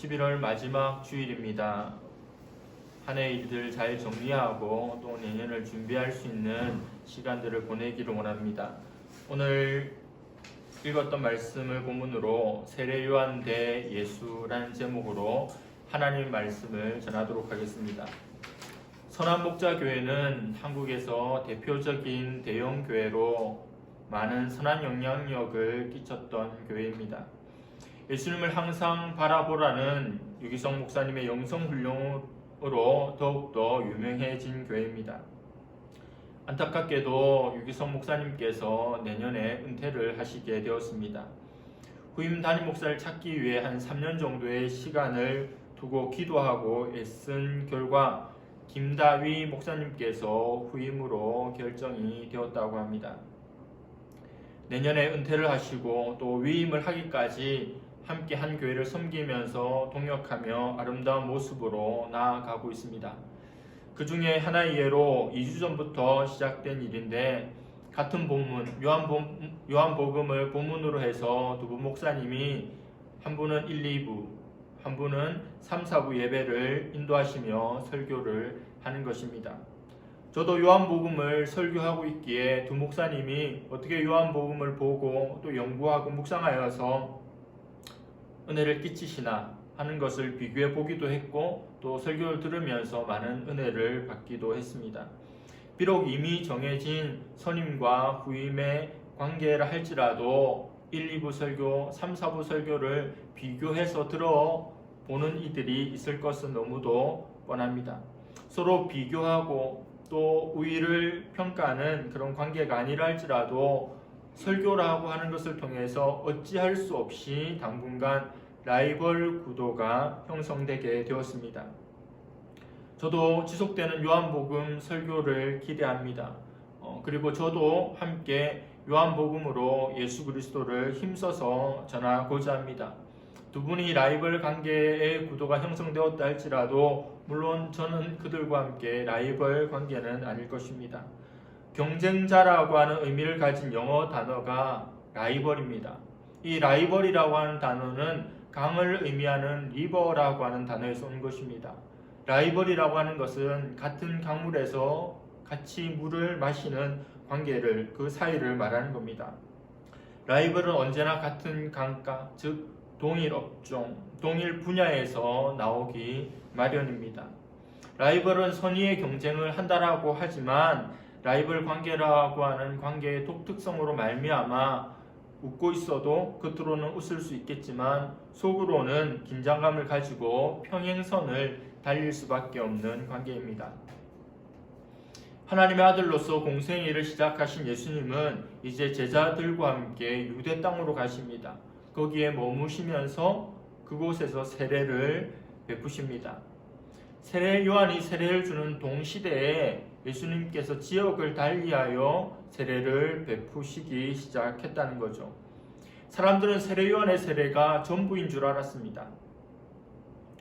11월 마지막 주일입니다. 한 해 일들 잘 정리하고 또 내년을 준비할 수 있는 시간들을 보내기를 원합니다. 오늘 읽었던 말씀을 본문으로 세례 요한 대 예수라는 제목으로 하나님 말씀을 전하도록 하겠습니다. 선한 목자 교회는 한국에서 대표적인 대형 교회로 많은 선한 영향력을 끼쳤던 교회입니다. 예수님을 항상 바라보라는 유기성 목사님의 영성 훈련으로 더욱더 유명해진 교회입니다. 안타깝게도 유기성 목사님께서 내년에 은퇴를 하시게 되었습니다. 후임 담임 목사를 찾기 위해 한 3년 정도의 시간을 두고 기도하고 애쓴 결과 김다위 목사님께서 후임으로 결정이 되었다고 합니다. 내년에 은퇴를 하시고 또 위임을 하기까지 함께 한 교회를 섬기면서 동역하며 아름다운 모습으로 나아가고 있습니다. 그 중에 하나의 예로 2주 전부터 시작된 일인데 같은 본문 요한복, 요한복음을 본문으로 해서 두 분 목사님이 한 분은 1, 2부 한 분은 3, 4부 예배를 인도하시며 설교를 하는 것입니다. 저도 요한복음을 설교하고 있기에 두 목사님이 어떻게 요한복음을 보고 또 연구하고 묵상하여서 은혜를 끼치시나 하는 것을 비교해 보기도 했고 또 설교를 들으면서 많은 은혜를 받기도 했습니다. 비록 이미 정해진 선임과 후임의 관계라 할지라도 1, 2부 설교, 3, 4부 설교를 비교해서 들어보는 이들이 있을 것은 너무도 뻔합니다. 서로 비교하고 또 우위를 평가하는 그런 관계가 아니라 할지라도 설교라고 하는 것을 통해서 어찌할 수 없이 당분간 라이벌 구도가 형성되게 되었습니다. 저도 지속되는 요한복음 설교를 기대합니다. 어, 그리고 저도 함께 요한복음으로 예수 그리스도를 힘써서 전하고자 합니다. 두 분이 라이벌 관계의 구도가 형성되었다 할지라도 물론 저는 그들과 함께 라이벌 관계는 아닐 것입니다. 경쟁자라고 하는 의미를 가진 영어 단어가 라이벌입니다. 이 라이벌이라고 하는 단어는 강을 의미하는 리버라고 하는 단어에서 온 것입니다. 라이벌이라고 하는 것은 같은 강물에서 같이 물을 마시는 관계를 그 사이를 말하는 겁니다. 라이벌은 언제나 같은 강가, 즉 동일 업종, 동일 분야에서 나오기 마련입니다. 라이벌은 선의의 경쟁을 한다라고 하지만 라이벌 관계라고 하는 관계의 독특성으로 말미암아 웃고 있어도 겉으로는 웃을 수 있겠지만 속으로는 긴장감을 가지고 평행선을 달릴 수밖에 없는 관계입니다. 하나님의 아들로서 공생일을 시작하신 예수님은 이제 제자들과 함께 유대 땅으로 가십니다. 거기에 머무시면서 그곳에서 세례를 베푸십니다. 세례 요한이 세례를 주는 동시대에 예수님께서 지역을 달리하여 세례를 베푸시기 시작했다는 거죠. 사람들은 세례 요한의 세례가 전부인 줄 알았습니다.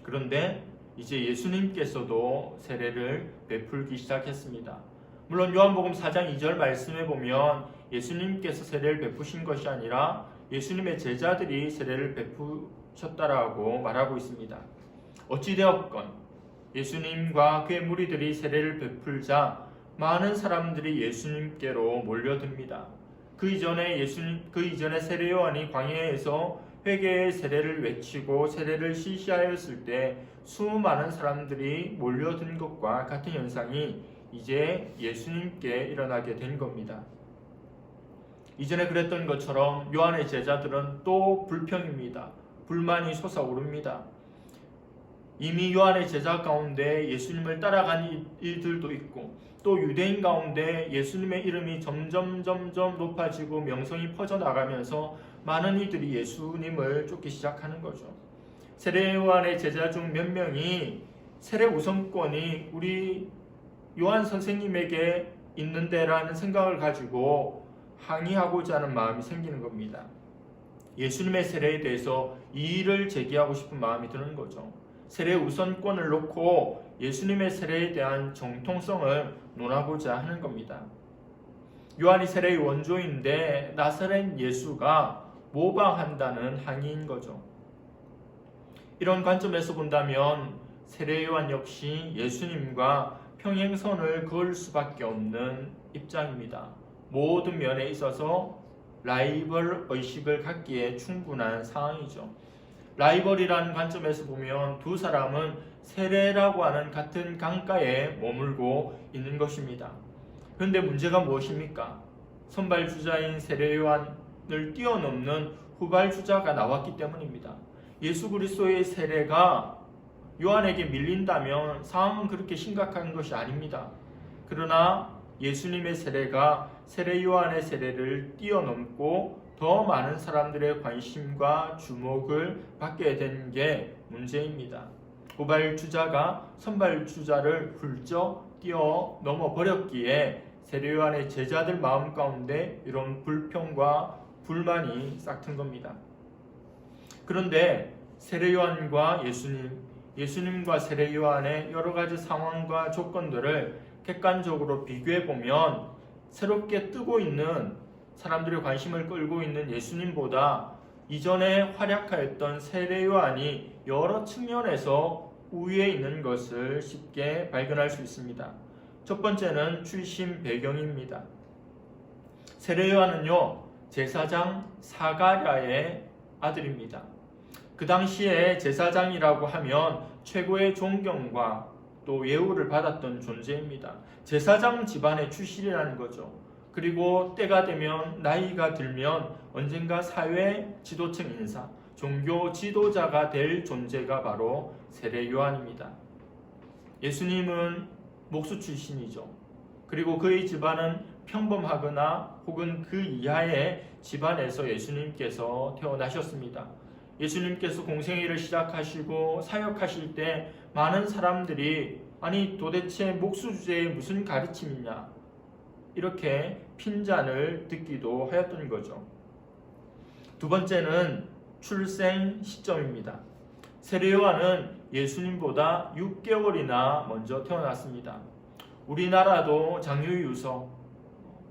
그런데 이제 예수님께서도 세례를 베풀기 시작했습니다. 물론 요한복음 4장 2절 말씀에 보면 예수님께서 세례를 베푸신 것이 아니라 예수님의 제자들이 세례를 베푸셨다라고 말하고 있습니다. 어찌되었건 예수님과 그의 무리들이 세례를 베풀자 많은 사람들이 예수님께로 몰려듭니다. 그 이전에 예수님 그 이전에 세례 요한이 광야에서 회개의 세례를 외치고 세례를 실시하였을 때 수많은 사람들이 몰려든 것과 같은 현상이 이제 예수님께 일어나게 된 겁니다. 이전에 그랬던 것처럼 요한의 제자들은 또 불평입니다. 불만이 솟아오릅니다. 이미 요한의 제자 가운데 예수님을 따라간 이들도 있고 또 유대인 가운데 예수님의 이름이 점점 점점 높아지고 명성이 퍼져 나가면서 많은 이들이 예수님을 쫓기 시작하는 거죠. 세례 요한의 제자 중 몇 명이 세례 우선권이 우리 요한 선생님에게 있는데라는 생각을 가지고 항의하고자 하는 마음이 생기는 겁니다. 예수님의 세례에 대해서 이의를 제기하고 싶은 마음이 드는 거죠. 세례 우선권을 놓고 예수님의 세례에 대한 정통성을 논하고자 하는 겁니다. 요한이 세례의 원조인데 나사렛 예수가 모방한다는 항의인 거죠. 이런 관점에서 본다면 세례 요한 역시 예수님과 평행선을 그을 수밖에 없는 입장입니다. 모든 면에 있어서 라이벌 의식을 갖기에 충분한 상황이죠. 라이벌이라는 관점에서 보면 두 사람은 세례라고 하는 같은 강가에 머물고 있는 것입니다. 그런데 문제가 무엇입니까? 선발 주자인 세례 요한을 뛰어넘는 후발 주자가 나왔기 때문입니다. 예수 그리스도의 세례가 요한에게 밀린다면 상황은 그렇게 심각한 것이 아닙니다. 그러나 예수님의 세례가 세례 요한의 세례를 뛰어넘고 더 많은 사람들의 관심과 주목을 받게 된 게 문제입니다. 후발 주자가 선발 주자를 훌쩍 뛰어 넘어 버렸기에 세례 요한의 제자들 마음 가운데 이런 불평과 불만이 싹튼 겁니다. 그런데 세례 요한과 예수님, 예수님과 세례 요한의 여러 가지 상황과 조건들을 객관적으로 비교해 보면 새롭게 뜨고 있는 사람들의 관심을 끌고 있는 예수님보다 이전에 활약하였던 세례 요한이 여러 측면에서 우위에 있는 것을 쉽게 발견할 수 있습니다. 첫 번째는 출신 배경입니다. 세례 요한은요 제사장 사가랴의 아들입니다. 그 당시에 제사장이라고 하면 최고의 존경과 또 예우를 받았던 존재입니다. 제사장 집안의 출신이라는 거죠. 그리고 때가 되면 나이가 들면 언젠가 사회 지도층 인사, 종교 지도자가 될 존재가 바로 세례 요한입니다. 예수님은 목수 출신이죠. 그리고 그의 집안은 평범하거나 혹은 그 이하의 집안에서 예수님께서 태어나셨습니다. 예수님께서 공생애를 시작하시고 사역하실 때 많은 사람들이 아니 도대체 목수 주제에 무슨 가르침이냐 이렇게 핀잔을 듣기도 하였던 거죠. 두 번째는 출생 시점입니다. 세례요한은 예수님보다 6개월이나 먼저 태어났습니다. 우리나라도 장유유서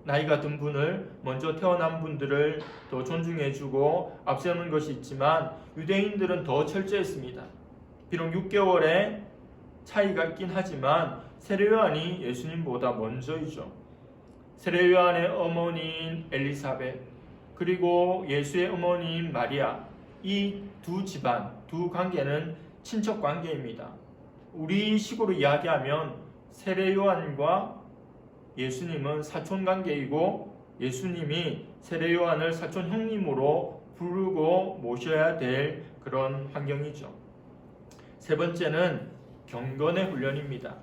나이가 든 분을 먼저 태어난 분들을 더 존중해주고 앞세우는 것이 있지만 유대인들은 더 철저했습니다. 비록 6개월의 차이가 있긴 하지만 세례요한이 예수님보다 먼저이죠. 세례요한의 어머니인 엘리사벳 그리고 예수의 어머니인 마리아 이 두 집안 두 관계는 친척 관계입니다. 우리 식으로 이야기하면 세례요한과 예수님은 사촌 관계이고 예수님이 세례 요한을 사촌 형님으로 부르고 모셔야 될 그런 환경이죠. 세 번째는 경건의 훈련입니다.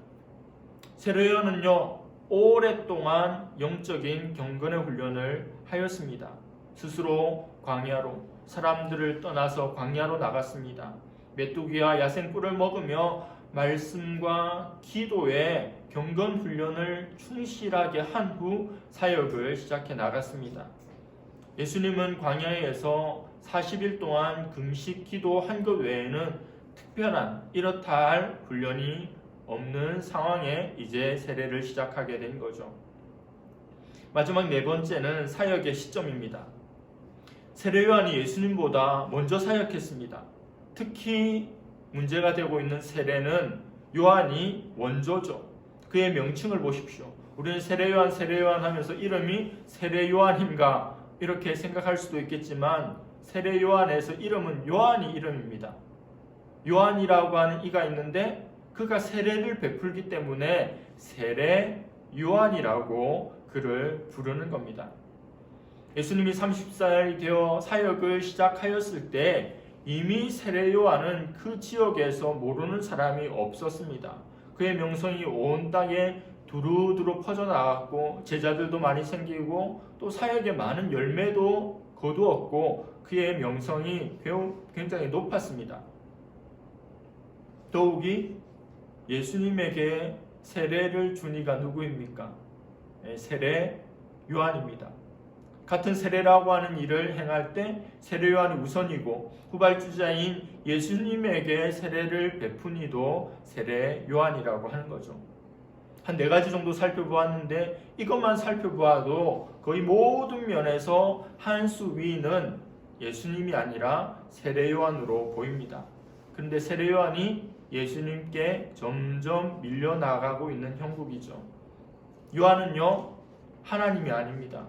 세례 요한은요 오랫동안 영적인 경건의 훈련을 하였습니다. 스스로 광야로 사람들을 떠나서 광야로 나갔습니다. 메뚜기와 야생 꿀을 먹으며 말씀과 기도에 경건 훈련을 충실하게 한 후 사역을 시작해 나갔습니다. 예수님은 광야에서 40일 동안 금식 기도한 것 외에는 특별한 이렇다 할 훈련이 없는 상황에 이제 세례를 시작하게 된 거죠. 마지막 네 번째는 사역의 시점입니다. 세례 요한이 예수님보다 먼저 사역했습니다. 특히 문제가 되고 있는 세례는 요한이 원조죠. 그의 명칭을 보십시오. 우리는 세례 요한, 세례 요한 하면서 이름이 세례 요한인가 이렇게 생각할 수도 있겠지만 세례 요한에서 이름은 요한이 이름입니다. 요한이라고 하는 이가 있는데 그가 세례를 베풀기 때문에 세례 요한이라고 그를 부르는 겁니다. 예수님이 30살 되어 사역을 시작하였을 때 이미 세례 요한은 그 지역에서 모르는 사람이 없었습니다. 그의 명성이 온 땅에 두루두루 퍼져나갔고 제자들도 많이 생기고 또 사역에 많은 열매도 거두었고 그의 명성이 굉장히 높았습니다. 더욱이 예수님에게 세례를 준 이가 누구입니까? 예, 세례 요한입니다. 같은 세례라고 하는 일을 행할 때 세례 요한이 우선이고 후발주자인 예수님에게 세례를 베푼 이도 세례 요한이라고 하는 거죠. 한 네 가지 정도 살펴보았는데 이것만 살펴보아도 거의 모든 면에서 한 수 위는 예수님이 아니라 세례 요한으로 보입니다. 그런데 세례 요한이 예수님께 점점 밀려나가고 있는 형국이죠. 요한은요 하나님이 아닙니다.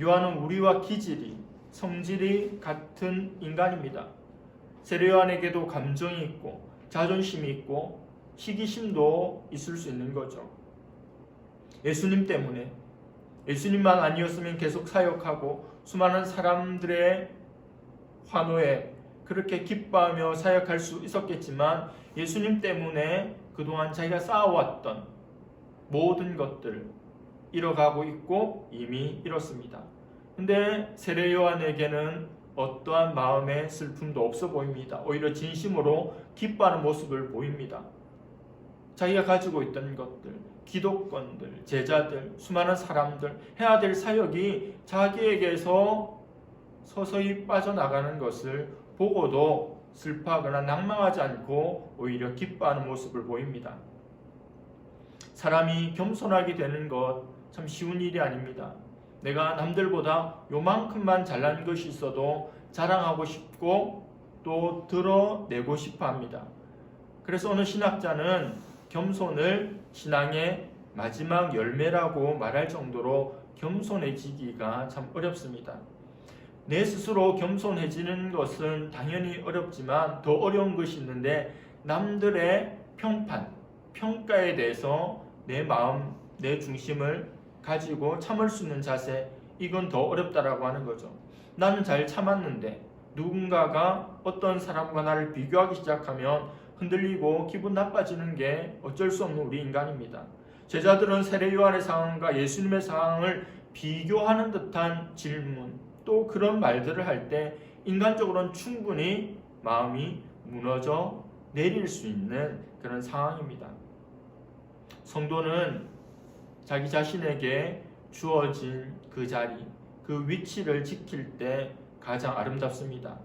요한은 우리와 기질이 성질이 같은 인간입니다. 세례 요한에게도 감정이 있고 자존심이 있고 시기심도 있을 수 있는 거죠. 예수님 때문에 예수님만 아니었으면 계속 사역하고 수많은 사람들의 환호에 그렇게 기뻐하며 사역할 수 있었겠지만 예수님 때문에 그동안 자기가 쌓아왔던 모든 것들 잃어가고 있고 이미 잃었습니다. 근데 세례 요한에게는 어떠한 마음의 슬픔도 없어 보입니다. 오히려 진심으로 기뻐하는 모습을 보입니다. 자기가 가지고 있던 것들, 기독권들, 제자들, 수많은 사람들, 해야 될 사역이 자기에게서 서서히 빠져나가는 것을 보고도 슬퍼하거나 낭망하지 않고 오히려 기뻐하는 모습을 보입니다. 사람이 겸손하게 되는 것 참 쉬운 일이 아닙니다. 내가 남들보다 요만큼만 잘난 것이 있어도 자랑하고 싶고 또 드러내고 싶어 합니다. 그래서 어느 신학자는 겸손을 신앙의 마지막 열매라고 말할 정도로 겸손해지기가 참 어렵습니다. 내 스스로 겸손해지는 것은 당연히 어렵지만 더 어려운 것이 있는데 남들의 평판, 평가에 대해서 내 마음, 내 중심을 가지고 참을 수 있는 자세, 이건 더 어렵다라고 하는 거죠. 나는 잘 참았는데 누군가가 어떤 사람과 나를 비교하기 시작하면 흔들리고 기분 나빠지는 게 어쩔 수 없는 우리 인간입니다. 제자들은 세례 요한의 상황과 예수님의 상황을 비교하는 듯한 질문, 또 그런 말들을 할 때 인간적으로는 충분히 마음이 무너져 내릴 수 있는 그런 상황입니다. 성도는 자기 자신에게 주어진 그 자리, 그 위치를 지킬 때 가장 아름답습니다.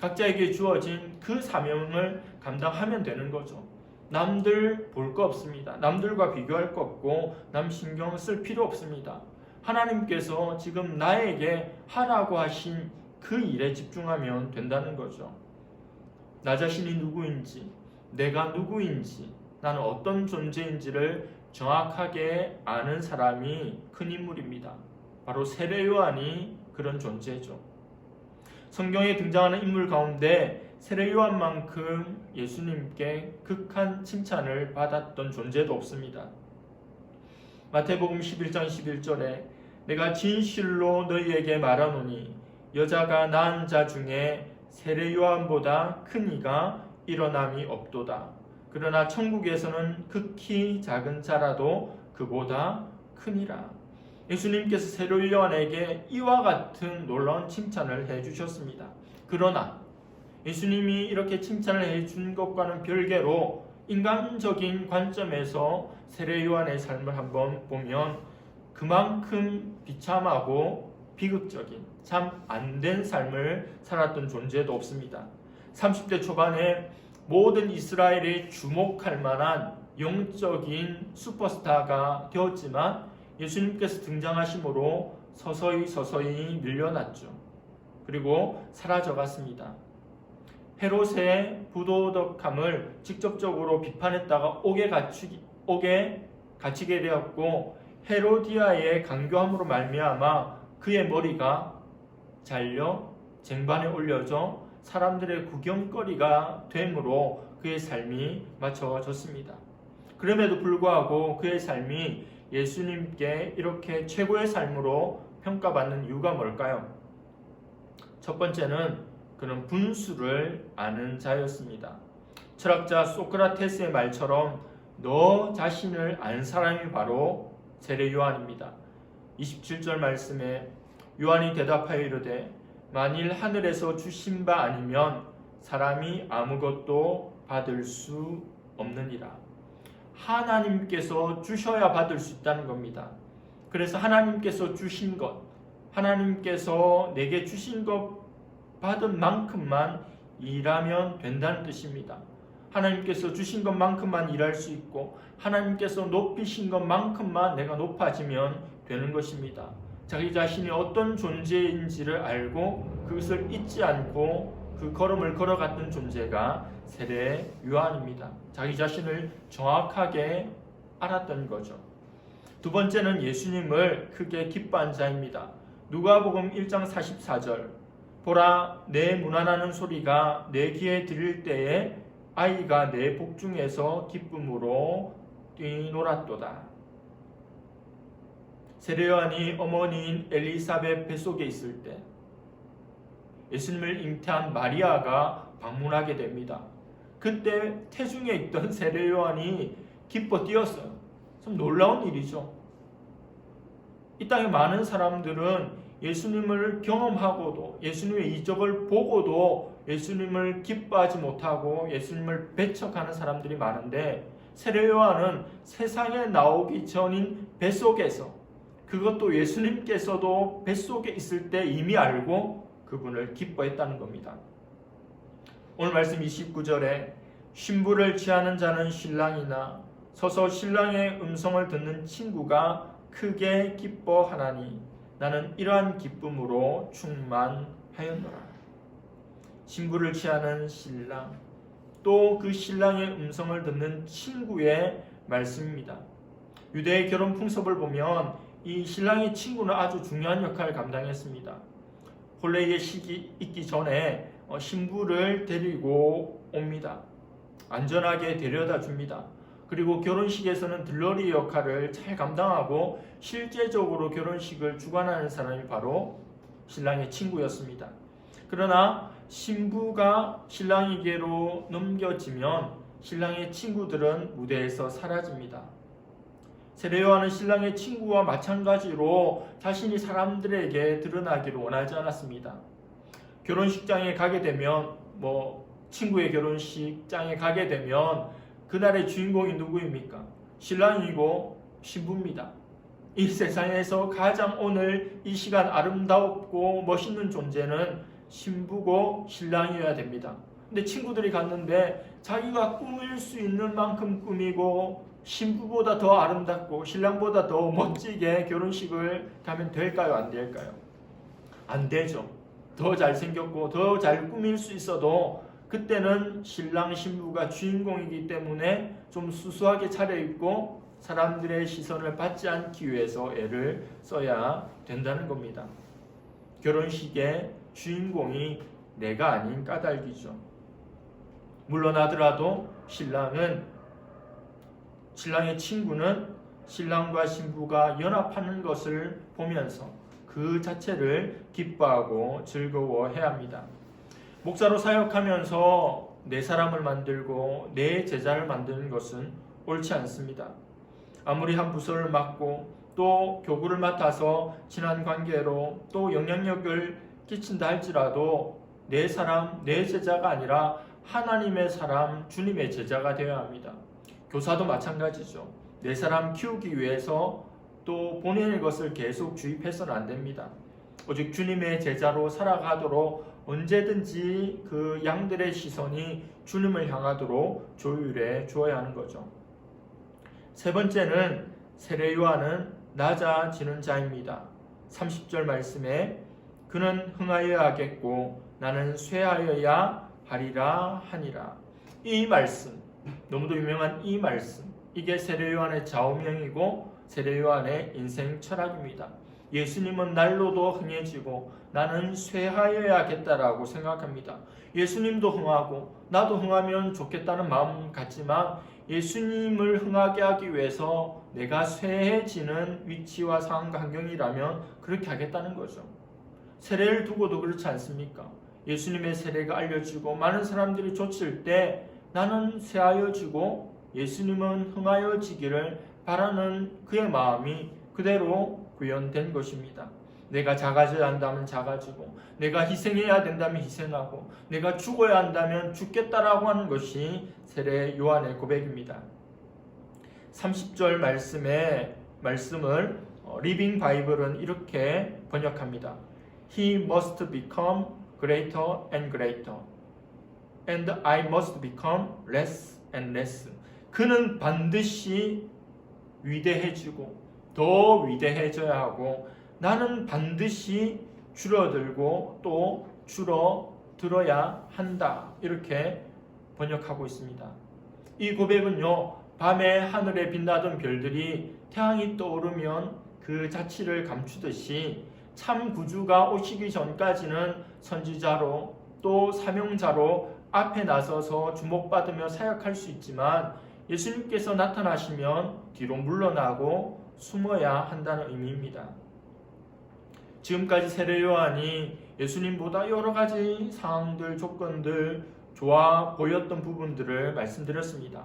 각자에게 주어진 그 사명을 감당하면 되는 거죠. 남들 볼 거 없습니다. 남들과 비교할 거 없고 남 신경 쓸 필요 없습니다. 하나님께서 지금 나에게 하라고 하신 그 일에 집중하면 된다는 거죠. 나 자신이 누구인지, 내가 누구인지, 나는 어떤 존재인지를 정확하게 아는 사람이 큰 인물입니다. 바로 세례 요한이 그런 존재죠. 성경에 등장하는 인물 가운데 세례 요한만큼 예수님께 극한 칭찬을 받았던 존재도 없습니다. 마태복음 11장 11절에 내가 진실로 너희에게 말하노니 여자가 낳은 자 중에 세례 요한보다 큰 이가 일어남이 없도다. 그러나 천국에서는 극히 작은 자라도 그보다 크니라. 예수님께서 세례 요한에게 이와 같은 놀라운 칭찬을 해 주셨습니다. 그러나 예수님이 이렇게 칭찬을 해 준 것과는 별개로 인간적인 관점에서 세례 요한의 삶을 한번 보면 그만큼 비참하고 비극적인 참 안 된 삶을 살았던 존재도 없습니다. 30대 초반에 모든 이스라엘이 주목할 만한 영적인 슈퍼스타가 되었지만 예수님께서 등장하심으로 서서히 서서히 밀려났죠. 그리고 사라져갔습니다. 헤롯의 부도덕함을 직접적으로 비판했다가 옥에 갇히게 되었고 헤로디아의 강교함으로 말미암아 그의 머리가 잘려 쟁반에 올려져 사람들의 구경거리가 되므로 그의 삶이 맞춰졌습니다. 그럼에도 불구하고 그의 삶이 예수님께 이렇게 최고의 삶으로 평가받는 이유가 뭘까요? 첫 번째는 그는 분수를 아는 자였습니다. 철학자 소크라테스의 말처럼 너 자신을 안 사람이 바로 세례 요한입니다. 27절 말씀에 요한이 대답하여 이르되 만일 하늘에서 주신 바 아니면 사람이 아무것도 받을 수 없느니라. 하나님께서 주셔야 받을 수 있다는 겁니다. 그래서 하나님께서 주신 것, 하나님께서 내게 주신 것 받은 만큼만 일하면 된다는 뜻입니다. 하나님께서 주신 것만큼만 일할 수 있고 하나님께서 높이신 것만큼만 내가 높아지면 되는 것입니다. 자기 자신이 어떤 존재인지를 알고 그것을 잊지 않고 그 걸음을 걸어갔던 존재가 세례 요한입니다. 자기 자신을 정확하게 알았던 거죠. 두 번째는 예수님을 크게 기뻐한 자입니다. 누가복음 1장 44절 보라 내 무난하는 소리가 내 귀에 들릴 때에 아이가 내 복중에서 기쁨으로 뛰놀았도다. 세례요한이 어머니인 엘리사벳 뱃속에 있을 때 예수님을 잉태한 마리아가 방문하게 됩니다. 그때 태중에 있던 세례요한이 기뻐 뛰었어요. 참 놀라운 일이죠. 이 땅에 많은 사람들은 예수님을 경험하고도 예수님의 이적을 보고도 예수님을 기뻐하지 못하고 예수님을 배척하는 사람들이 많은데 세례 요한은 세상에 나오기 전인 뱃속에서 그것도 예수님께서도 뱃속에 있을 때 이미 알고 그분을 기뻐했다는 겁니다. 오늘 말씀 29절에 신부를 취하는 자는 신랑이나 서서 신랑의 음성을 듣는 친구가 크게 기뻐하나니 나는 이러한 기쁨으로 충만하였노라. 신부를 취하는 신랑 또 그 신랑의 음성을 듣는 친구의 말씀입니다. 유대의 결혼 풍습을 보면 이 신랑의 친구는 아주 중요한 역할을 감당했습니다. 혼례의 시기 있기 전에 어, 신부를 데리고 옵니다. 안전하게 데려다 줍니다. 그리고 결혼식에서는 들러리 역할을 잘 감당하고 실제적으로 결혼식을 주관하는 사람이 바로 신랑의 친구였습니다. 그러나 신부가 신랑에게로 넘겨지면 신랑의 친구들은 무대에서 사라집니다. 세례요한은 신랑의 친구와 마찬가지로 자신이 사람들에게 드러나기를 원하지 않았습니다. 결혼식장에 가게 되면 뭐 친구의 결혼식장에 가게 되면 그날의 주인공이 누구입니까? 신랑이고 신부입니다. 이 세상에서 가장 오늘 이 시간 아름답고 멋있는 존재는 신부고 신랑이어야 됩니다. 근데 친구들이 갔는데 자기가 꾸밀 수 있는 만큼 꾸미고 신부보다 더 아름답고 신랑보다 더 멋지게 결혼식을 가면 될까요? 안 될까요? 안 되죠. 더 잘생겼고 더 잘 꾸밀 수 있어도 그때는 신랑 신부가 주인공이기 때문에 좀 수수하게 차려입고 사람들의 시선을 받지 않기 위해서 애를 써야 된다는 겁니다. 결혼식의 주인공이 내가 아닌 까닭이죠. 물론 하더라도 신랑은 신랑의 친구는 신랑과 신부가 연합하는 것을 보면서 그 자체를 기뻐하고 즐거워해야 합니다. 목사로 사역하면서 내 사람을 만들고 내 제자를 만드는 것은 옳지 않습니다. 아무리 한 부서를 맡고 또 교구를 맡아서 친한 관계로 또 영향력을 끼친다 할지라도 내 사람, 내 제자가 아니라 하나님의 사람, 주님의 제자가 되어야 합니다. 교사도 마찬가지죠. 내 사람 키우기 위해서 또 본인의 것을 계속 주입해서는 안 됩니다. 오직 주님의 제자로 살아가도록 언제든지 그 양들의 시선이 주님을 향하도록 조율해 주어야 하는 거죠. 세 번째는 세례 요한은 낮아지는 자입니다. 30절 말씀에 그는 흥하여야 하겠고 나는 쇠하여야 하리라 하니라. 이 말씀 너무도 유명한 이 말씀 이게 세례 요한의 좌우명이고 세례 요한의 인생 철학입니다. 예수님은 날로도 흥해지고 나는 쇠하여야 겠다라고 생각합니다. 예수님도 흥하고 나도 흥하면 좋겠다는 마음 같지만 예수님을 흥하게 하기 위해서 내가 쇠해지는 위치와 상황 환경이라면 그렇게 하겠다는 거죠. 세례를 두고도 그렇지 않습니까? 예수님의 세례가 알려지고 많은 사람들이 좇을 때 나는 쇠하여지고 예수님은 흥하여지기를 바라는 그의 마음이 그대로 구현된 것입니다. 내가 작아져야 한다면 작아지고, 내가 희생해야 된다면 희생하고, 내가 죽어야 한다면 죽겠다라고 하는 것이 세례 요한의 고백입니다. 30절 말씀의 말씀을 리빙 바이블은 이렇게 번역합니다. He must become greater and greater, and I must become less and less. 그는 반드시 위대해지고 더 위대해져야 하고 나는 반드시 줄어들고 또 줄어들어야 들어야 한다. 이렇게 번역하고 있습니다. 이 고백은요, 밤에 하늘에 빛나던 별들이 태양이 떠오르면 그 자취를 감추듯이 참 구주가 오시기 전까지는 선지자로 또 사명자로 앞에 나서서 주목받으며 사역할 수 있지만 예수님께서 나타나시면 뒤로 물러나고 숨어야 한다는 의미입니다. 지금까지 세례 요한이 예수님보다 여러 가지 상황들, 조건들 좋아 보였던 부분들을 말씀드렸습니다.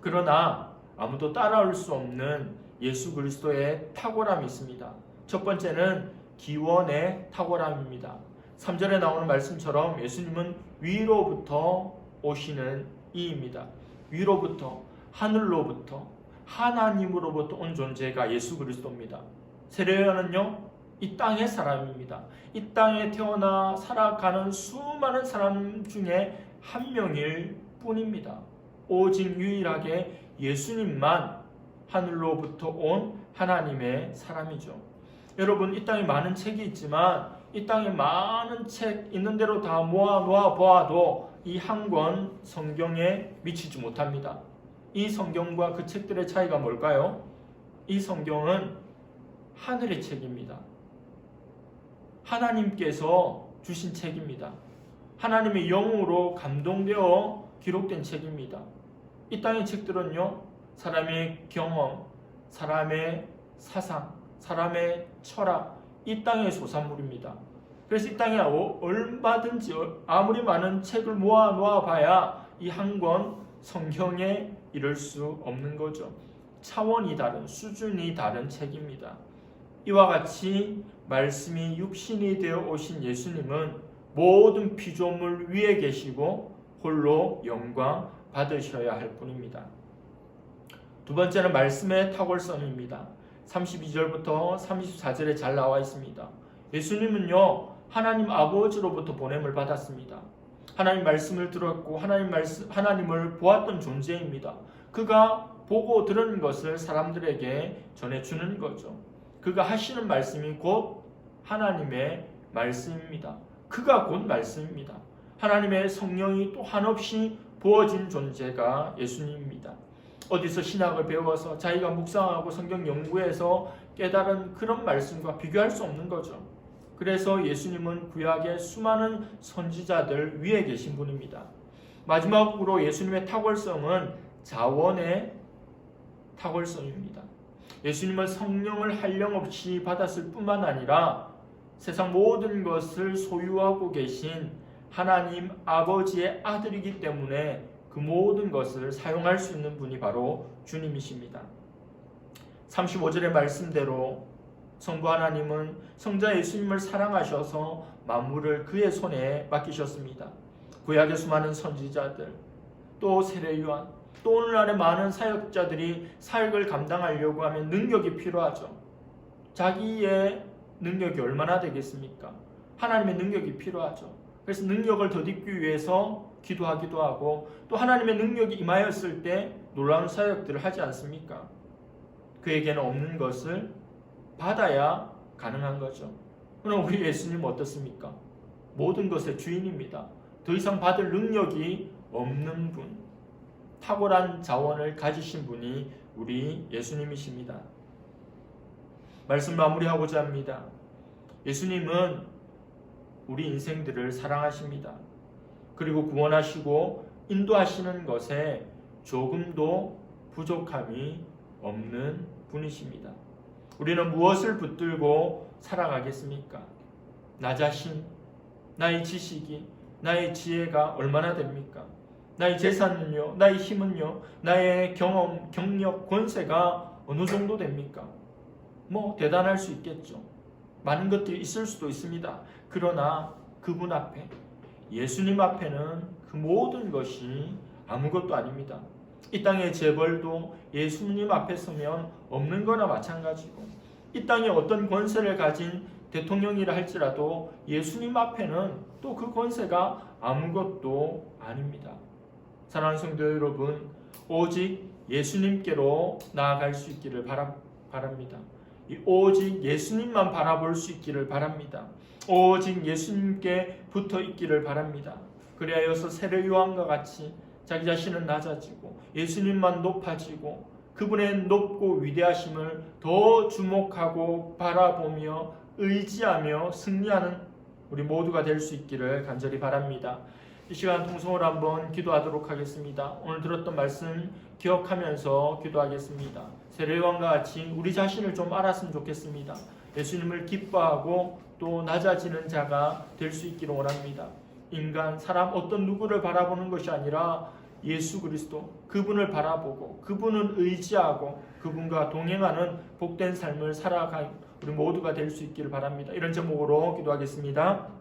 그러나 아무도 따라올 수 없는 예수 그리스도의 탁월함이 있습니다. 첫 번째는 기원의 탁월함입니다. 3절에 나오는 말씀처럼 예수님은 위로부터 오시는 이입니다. 위로부터 하늘로부터 하나님으로부터 온 존재가 예수 그리스도입니다. 세례요한은요 이 땅의 사람입니다. 이 땅에 태어나 살아가는 수많은 사람 중에 한 명일 뿐입니다. 오직 유일하게 예수님만 하늘로부터 온 하나님의 사람이죠. 여러분 이 땅에 많은 책이 있지만 이 땅에 많은 책 있는 대로 다 모아 놓아 보아도 이 한 권 성경에 미치지 못합니다. 이 성경과 그 책들의 차이가 뭘까요? 이 성경은 하늘의 책입니다. 하나님께서 주신 책입니다. 하나님의 영으로 감동되어 기록된 책입니다. 이 땅의 책들은요, 사람의 경험, 사람의 사상, 사람의 철학, 이 땅의 소산물입니다. 그래서 이 땅에 어, 얼마든지 아무리 많은 책을 모아 놓아 봐야 이 한 권 성경에 이를 수 없는 거죠. 차원이 다른, 수준이 다른 책입니다. 이와 같이 말씀이 육신이 되어 오신 예수님은 모든 피조물 위에 계시고 홀로 영광 받으셔야 할 뿐입니다. 두 번째는 말씀의 탁월성입니다. 32절부터 34절에 잘 나와 있습니다. 예수님은요, 하나님 아버지로부터 보냄을 받았습니다. 하나님 말씀을 들었고 하나님 말씀 하나님을 보았던 존재입니다. 그가 보고 들은 것을 사람들에게 전해 주는 거죠. 그가 하시는 말씀이 곧 하나님의 말씀입니다. 그가 곧 말씀입니다. 하나님의 성령이 또 한없이 부어진 존재가 예수님입니다. 어디서 신학을 배워서 자기가 묵상하고 성경 연구해서 깨달은 그런 말씀과 비교할 수 없는 거죠. 그래서 예수님은 구약의 수많은 선지자들 위에 계신 분입니다. 마지막으로 예수님의 탁월성은 자원의 탁월성입니다. 예수님은 성령을 한량없이 받았을 뿐만 아니라 세상 모든 것을 소유하고 계신 하나님 아버지의 아들이기 때문에 그 모든 것을 사용할 수 있는 분이 바로 주님이십니다. 35절의 말씀대로 성부 하나님은 성자 예수님을 사랑하셔서 만물을 그의 손에 맡기셨습니다. 구약의 수많은 선지자들, 또 세례 요한, 또 오늘날의 많은 사역자들이 사역을 감당하려고 하면 능력이 필요하죠. 자기의 능력이 얼마나 되겠습니까? 하나님의 능력이 필요하죠. 그래서 능력을 덧입기 위해서 기도하기도 하고 또 하나님의 능력이 임하였을 때 놀라운 사역들을 하지 않습니까? 그에게는 없는 것을 받아야 가능한 거죠. 그럼 우리 예수님 어떻습니까? 모든 것의 주인입니다. 더 이상 받을 능력이 없는 분, 탁월한 자원을 가지신 분이 우리 예수님이십니다. 말씀 마무리하고자 합니다. 예수님은 우리 인생들을 사랑하십니다. 그리고 구원하시고 인도하시는 것에 조금도 부족함이 없는 분이십니다. 우리는 무엇을 붙들고 살아가겠습니까? 나 자신, 나의 지식이, 나의 지혜가 얼마나 됩니까? 나의 재산은요, 나의 힘은요, 나의 경험, 경력, 권세가 어느 정도 됩니까? 뭐 대단할 수 있겠죠. 많은 것들이 있을 수도 있습니다. 그러나 그분 앞에 예수님 앞에는 그 모든 것이 아무것도 아닙니다. 이 땅의 재벌도 예수님 앞에 서면 없는 거나 마찬가지고 이 땅에 어떤 권세를 가진 대통령이라 할지라도 예수님 앞에는 또 그 권세가 아무것도 아닙니다. 사랑하는 성도 여러분, 오직 예수님께로 나아갈 수 있기를 바랍니다. 이 오직 예수님만 바라볼 수 있기를 바랍니다. 오직 예수님께 붙어 있기를 바랍니다. 그리하여서 세례 요한과 같이 자기 자신은 낮아지고 예수님만 높아지고 그분의 높고 위대하심을 더 주목하고 바라보며 의지하며 승리하는 우리 모두가 될 수 있기를 간절히 바랍니다. 이 시간 통성으로 한번 기도하도록 하겠습니다. 오늘 들었던 말씀 기억하면서 기도하겠습니다. 세례요한과 같이 우리 자신을 좀 알았으면 좋겠습니다. 예수님을 기뻐하고 또 낮아지는 자가 될 수 있기를 원합니다. 인간, 사람 어떤 누구를 바라보는 것이 아니라 예수 그리스도 그분을 바라보고 그분을 의지하고 그분과 동행하는 복된 삶을 살아갈 우리 모두가 될 수 있기를 바랍니다. 이런 제목으로 기도하겠습니다.